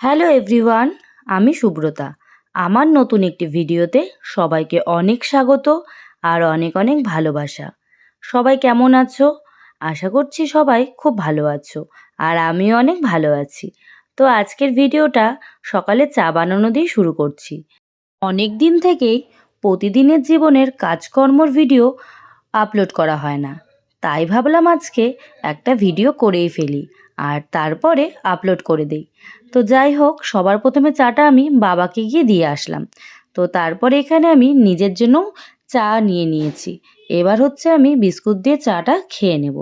Hello everyone, আমি সুব্রতা। আমার নতুন একটি ভিডিওতে সবাইকে অনেক স্বাগত আর অনেক অনেক ভালোবাসা। সবাই কেমন আছো? আশা করছি সবাই খুব ভালো আছো আর আমিও অনেক ভালো আছি। তো আজকের ভিডিওটা সকালে চা বানানো দিয়ে শুরু করছি। অনেক দিন থেকেই প্রতিদিনের জীবনের কাজকর্মর ভিডিও আপলোড করা হয় না। তাই ভাবলাম আজকে একটা ভিডিও করেই ফেলি। আর তারপরে আপলোড করে দেই। তো যাই হোক, সবার প্রথমে চাটা আমি বাবাকে গিয়ে দিয়ে আসলাম। তো তারপরে এখানে আমি নিজের জন্য চা নিয়ে নিয়েছি। এবার হচ্ছে আমি বিস্কুট দিয়ে চাটা খেয়ে নেব।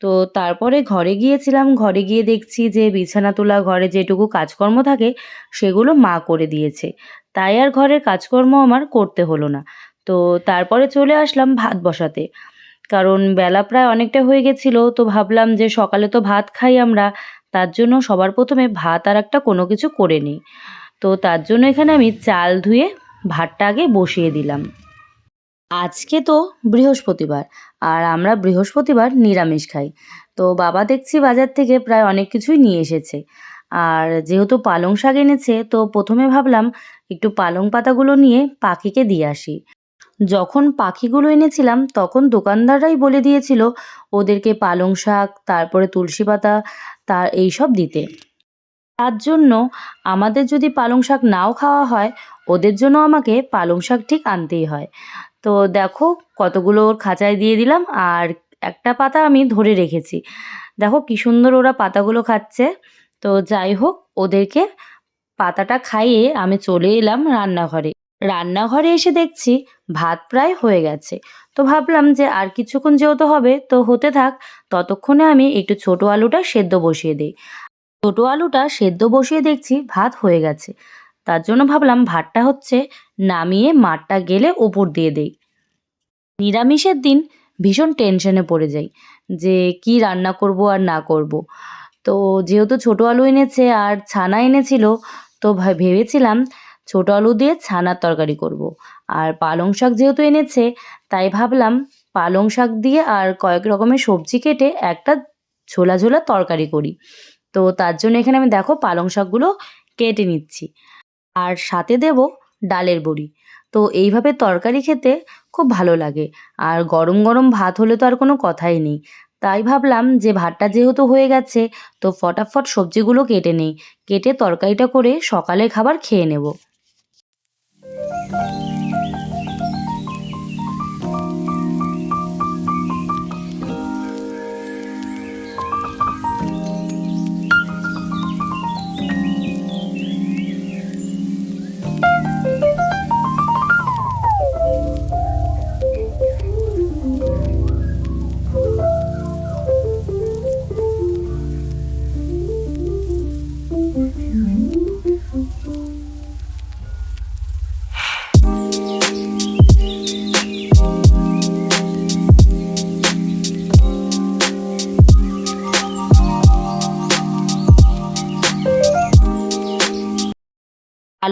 তো তারপরে ঘরে গিয়েছিলাম, ঘরে গিয়ে দেখছি যে বিছানা তোলা ঘরে যেটুকু কাজকর্ম থাকে, সেগুলো মা করে দিয়েছে। তাই আর ঘরের কাজকর্ম আমার করতে হলো না। তো তারপরে চলে আসলাম ভাত বসাতে। কারণ বেলা প্রায় অনেকটা হয়ে গেছিল, তো ভাবলাম যে সকালে তো ভাত খাই আমরা, তার জন্য সবার প্রথমে ভাত আর একটা কোনো কিছু করে নিই। তো তার জন্য এখানে আমি চাল ধুয়ে ভাতটা আগে বসিয়ে দিলাম। আজকে তো বৃহস্পতিবার, আর আমরা বৃহস্পতিবার নিরামিষ খাই। তো বাবা দেখছি বাজার থেকে প্রায় অনেক কিছুই নিয়ে এসেছে। আর যেহেতু পালং শাক এনেছে, তো প্রথমে ভাবলাম একটু পালং পাতাগুলো নিয়ে পাখিকে দিয়ে আসি। যখন পাখিগুলো এনেছিলাম, তখন দোকানদাররাই বলে দিয়েছিল ওদেরকে পালং শাক, তারপরে তুলসী পাতা তার এইসব দিতে। তার জন্য আমাদের যদি পালং শাক নাও খাওয়া হয়, ওদের জন্য আমাকে পালং শাক ঠিক আনতেই হয়। তো দেখো কতগুলো ওর খাঁচায় দিয়ে দিলাম, আর একটা পাতা আমি ধরে রেখেছি। দেখো কী সুন্দর ওরা পাতাগুলো খাচ্ছে। তো যাই হোক, ওদেরকে পাতাটা খাইয়ে আমি চলে এলাম রান্নাঘরে। রান্নাঘরে এসে দেখছি ভাত প্রায় হয়ে গেছে। তো ভাবলাম যে আর কিছুক্ষণ যেহেতু হবে, তো হতে থাক, ততক্ষণে আমি একটু ছোটো আলুটা সেদ্ধ বসিয়ে দিই। ছোটো আলুটা সেদ্ধ বসিয়ে দেখছি ভাত হয়ে গেছে। তার জন্য ভাবলাম ভাতটা হচ্ছে নামিয়ে মাঠটা গেলে ওপর দিয়ে দেই। নিরামিষের দিন ভীষণ টেনশনে পড়ে যাই যে কি রান্না করব আর না করব। তো যেহেতু ছোটো আলু এনেছে আর ছানা এনেছিল, তো ভেবেছিলাম ছোটো আলু দিয়ে ছানার তরকারি করব। আর পালং শাক যেহেতু এনেছে, তাই ভাবলাম পালং শাক দিয়ে আর কয়েক রকমের সবজি কেটে একটা ঝোলা ঝোলা তরকারি করি। তো তার জন্য এখানে আমি দেখো পালং শাকগুলো কেটে নিচ্ছি। আর সাথে দেব ডালের বড়ি। তো এইভাবে তরকারি খেতে খুব ভালো লাগে। আর গরম গরম ভাত হলে তো আর কোনো কথাই নেই। তাই ভাবলাম যে ভাতটা যেহেতু হয়ে গেছে, তো ফটাফট সবজিগুলো কেটে নেই। কেটে তরকারিটা করে সকালে খাবার খেয়ে নেব।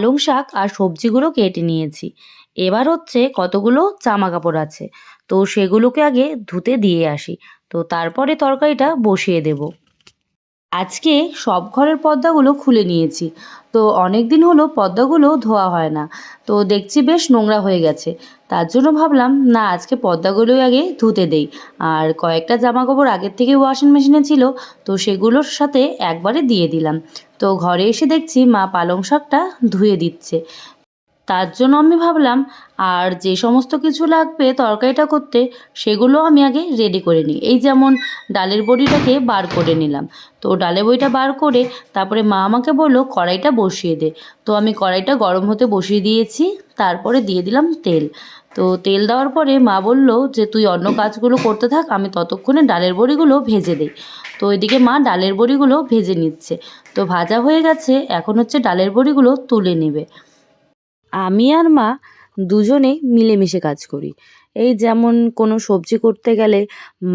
পালং শাক আর সবজিগুলো কেটে নিয়েছি। এবার হচ্ছে কতগুলো জামা কাপড় আছে। তো সেগুলোকে আগে ধুতে দিয়ে আসি। তো তারপরে তরকারিটা বসিয়ে দেব। আজকে সব ঘরের পর্দাগুলো খুলে নিয়েছি। তো অনেক দিন হলো পর্দাগুলো ধোয়া হয় না। তো দেখছি বেশ নোংরা হয়ে গেছে। তার জন্য ভাবলাম, না, আজকে পর্দাগুলোই আগে ধুতে দেই। আর কয়েকটা জামা কাপড় আগের থেকে ওয়াশিং মেশিনে ছিল, তো সেগুলোর সাথে একবারে দিয়ে দিলাম। তো ঘরে এসে দেখছি মা পালং শাকটা ধুয়ে দিচ্ছে। তার জন্য আমি ভাবলাম, আর যে সমস্ত কিছু লাগবে তরকারিটা করতে, সেগুলো আমি আগে রেডি করে নিই। এই যেমন ডালের বড়িটাকে বার করে নিলাম। তো ডালের বড়িটা বার করে তারপরে মা আমাকে বলল, কড়াইটা বসিয়ে দে। তো আমি কড়াইটা গরম হতে বসিয়ে দিয়েছি, তারপরে দিয়ে দিলাম তেল। তো তেল দেওয়ার পরে মা বলল যে, তুই অন্য কাজগুলো করতে থাক, আমি ততক্ষণে ডালের বড়িগুলো ভেজে দিই। তো এদিকে মা ডালের বড়িগুলো ভেজে নিচ্ছে। তো ভাজা হয়ে গেছে, এখন হচ্ছে ডালের বড়িগুলো তুলে নেবে। আমি আর মা দুজনে মিলেমিশে কাজ করি। এই যেমন কোনো সবজি করতে গেলে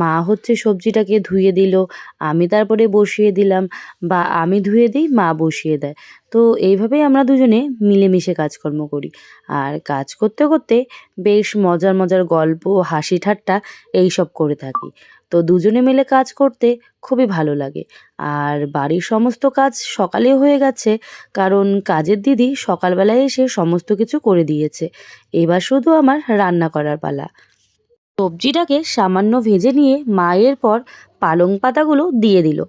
মা হচ্ছে সবজিটাকে ধুয়ে দিল, আমি তারপরে বসিয়ে দিলাম বা আমি ধুয়ে দিই, মা বসিয়ে দেয়। তো এইভাবেই আমরা দুজনে মিলেমিশে কাজকর্ম করি। আর কাজ করতে করতে বেশ মজার মজার গল্প, হাসি ঠাট্টা এইসব করে থাকি। তো দুজনে মিলে কাজ করতে খুবই ভালো লাগে। আর বাড়ির সমস্ত কাজ সকালে হয়ে গেছে, কারণ কাজের দিদি সকালবেলায় এসে সমস্ত কিছু করে দিয়েছে। এবার শুধু আমার রান্না করার পালা। সবজিটাকে সামান্য ভেজে নিয়ে মা এরপর পালং পাতাগুলো দিয়ে দিল।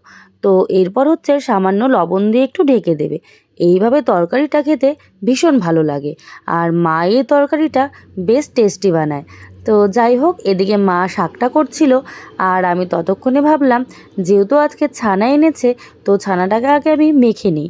তো এরপর হচ্ছে সামান্য লবণ দিয়ে একটু ঢেকে দেবে। এইভাবে তরকারিটা খেতে ভীষণ ভালো লাগে আর মা এই তরকারিটা বেশ টেস্টি বানায়। তো যাই হোক, এদিকে মা শাকটা করছিল আর আমি ততক্ষণে ভাবলাম, যেহেতু আজকে ছানা এনেছে, তো ছানাটাকে আগে আমি মেখে নিই।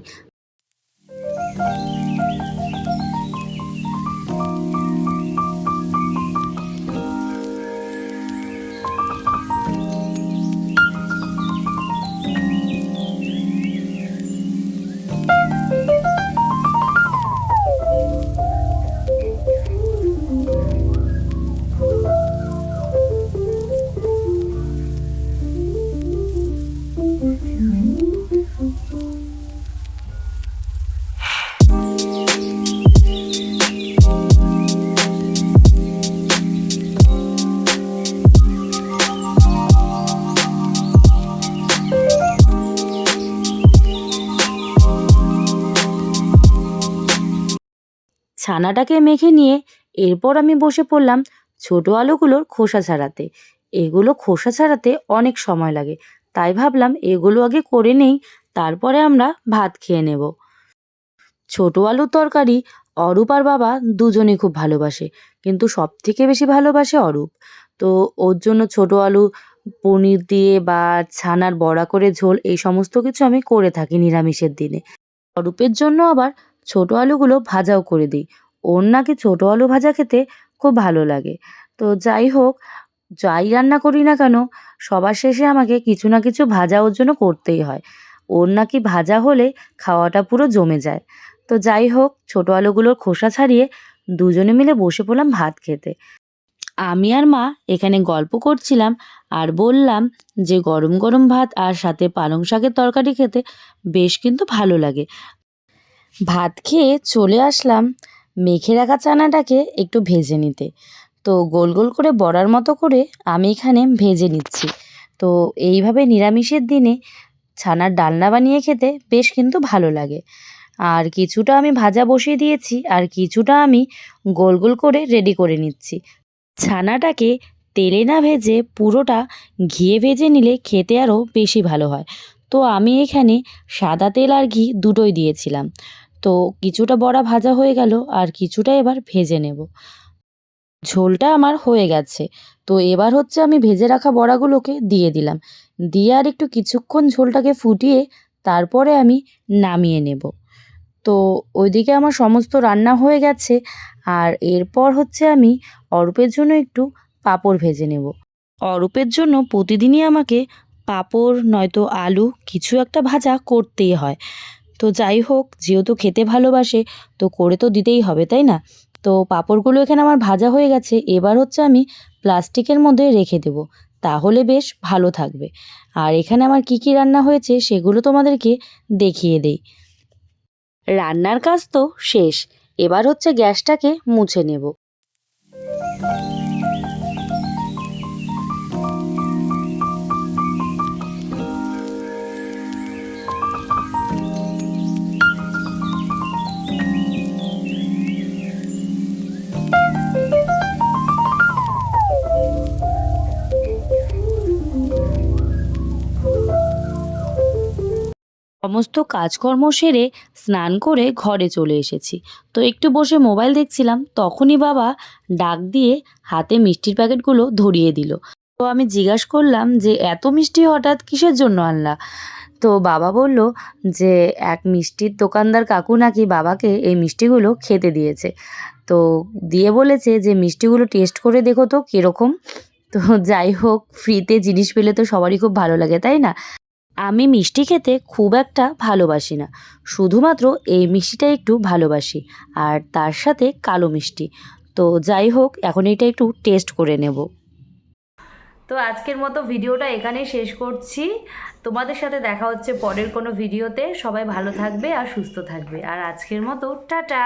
ছানাটাকে মেখে নিয়ে এরপর আমি বসে পড়লাম ছোটো আলুগুলোর খোসা ছাড়াতে। এগুলো খোসা ছাড়াতে অনেক সময় লাগে। তাই ভাবলাম এগুলো আগে করে নেই, তারপরে আমরা ভাত খেয়ে নেব। ছোটো আলুর তরকারি অরূপ আর বাবা দুজনে খুব ভালোবাসে, কিন্তু সব থেকে বেশি ভালোবাসে অরূপ। তো ওর জন্য ছোটো আলু, পনির দিয়ে বা ছানার বড়া করে ঝোল এই সমস্ত কিছু আমি করে থাকি নিরামিষের দিনে। অরূপের জন্য আবার ছোটো আলুগুলো ভাজাও করে দিই। ওর নাকি ছোটো আলু ভাজা খেতে খুব ভালো লাগে। তো যাই হোক, যাই রান্না করি না কেন, সবার শেষে আমাকে কিছু না কিছু ভাজা ওর জন্য করতেই হয়। ওর নাকি ভাজা হলে খাওয়াটা পুরো জমে যায়। তো যাই হোক, ছোটো আলুগুলোর খোসা ছাড়িয়ে দুজনে মিলে বসে পড়লাম ভাত খেতে। আমি আর মা এখানে গল্প করছিলাম আর বললাম যে গরম গরম ভাত আর সাথে পালং শাকের তরকারি খেতে বেশ কিন্তু ভালো লাগে। ভাত খেয়ে চলে আসলাম মেখে রাখা চানাটাকে একটু ভেজে নিতে। তো গোল গোল করে বড়ার মতো করে আমি এখানে ভেজে নিচ্ছি। তো এইভাবে নিরামিষের দিনে ছানার ডালনা বানিয়ে খেতে বেশ কিন্তু ভালো লাগে। আর কিছুটা আমি ভাজা বসিয়ে দিয়েছি আর কিছুটা আমি গোল গোল করে রেডি করে নিচ্ছি। ছানাটাকে তেলে না ভেজে পুরোটা ঘিয়ে ভেজে নিলে খেতে আরও বেশি ভালো হয়। তো আমি এখানে সাদা তেল আর ঘি দুটোই দিয়েছিলাম। তো কিছুটা বড়া ভাজা হয়ে গেল আর কিছুটা এবার ভেজে নেব। ঝোলটা আমার হয়ে গেছে। তো এবার হচ্ছে আমি ভেজে রাখা বড়াগুলোকে দিয়ে দিলাম। দিয়ে আর একটু কিছুক্ষণ ঝোলটাকে ফুটিয়ে তারপরে আমি নামিয়ে নেব। তো ওইদিকে আমার সমস্ত রান্না হয়ে গেছে আর এরপর হচ্ছে আমি অরূপের জন্য একটু পাঁপড় ভেজে নেব। অরূপের জন্য প্রতিদিনই আমাকে পাঁপড়, নয়তো আলু, কিছু একটা ভাজা করতেই হয়। তো যাই হোক, যেহেতু খেতে ভালোবাসে, তো করে তো দিতেই হবে, তাই না? তো পাঁপড়গুলো এখানে আমার ভাজা হয়ে গেছে, এবার হচ্ছে আমি প্লাস্টিকের মধ্যে রেখে দেবো। তাহলে বেশ ভালো থাকবে। আর এখানে আমার কি কি রান্না হয়েছে, সেগুলো তোমাদেরকে দেখিয়ে দেই। রান্নার কাজ তো শেষ। এবার হচ্ছে গ্যাসটাকে মুছে নেব। সমস্ত কাজকর্ম সেরে স্নান করে ঘরে চলে এসেছি। তো একটু বসে মোবাইল দেখছিলাম, তখনই বাবা ডাক দিয়ে হাতে মিষ্টির প্যাকেটগুলো ধরিয়ে দিল। তো আমি জিজ্ঞাস করলাম যে, এত মিষ্টি হঠাৎ কিসের জন্য আনলা? তো বাবা বলল যে, এক মিষ্টির দোকানদার কাকু নাকি বাবাকে এই মিষ্টিগুলো খেতে দিয়েছে। তো দিয়ে বলেছে যে, মিষ্টিগুলো টেস্ট করে দেখো তো কীরকম? তো যাই হোক, ফ্রিতে জিনিস পেলে তো সবারই খুব ভালো লাগে, তাই না? আমি মিষ্টি খেতে খুব একটা ভালোবাসি না। শুধুমাত্র এই মিষ্টিটা একটু ভালোবাসি, আর তার সাথে কালো মিষ্টি। তো যাই হোক, এখন এটা একটু টেস্ট করে নেব। তো আজকের মতো ভিডিওটা এখানেই শেষ করছি। তোমাদের সাথে দেখা হচ্ছে পরের কোনো ভিডিওতে। সবাই ভালো থাকবে আর সুস্থ থাকবে। আর আজকের মতো, টাটা!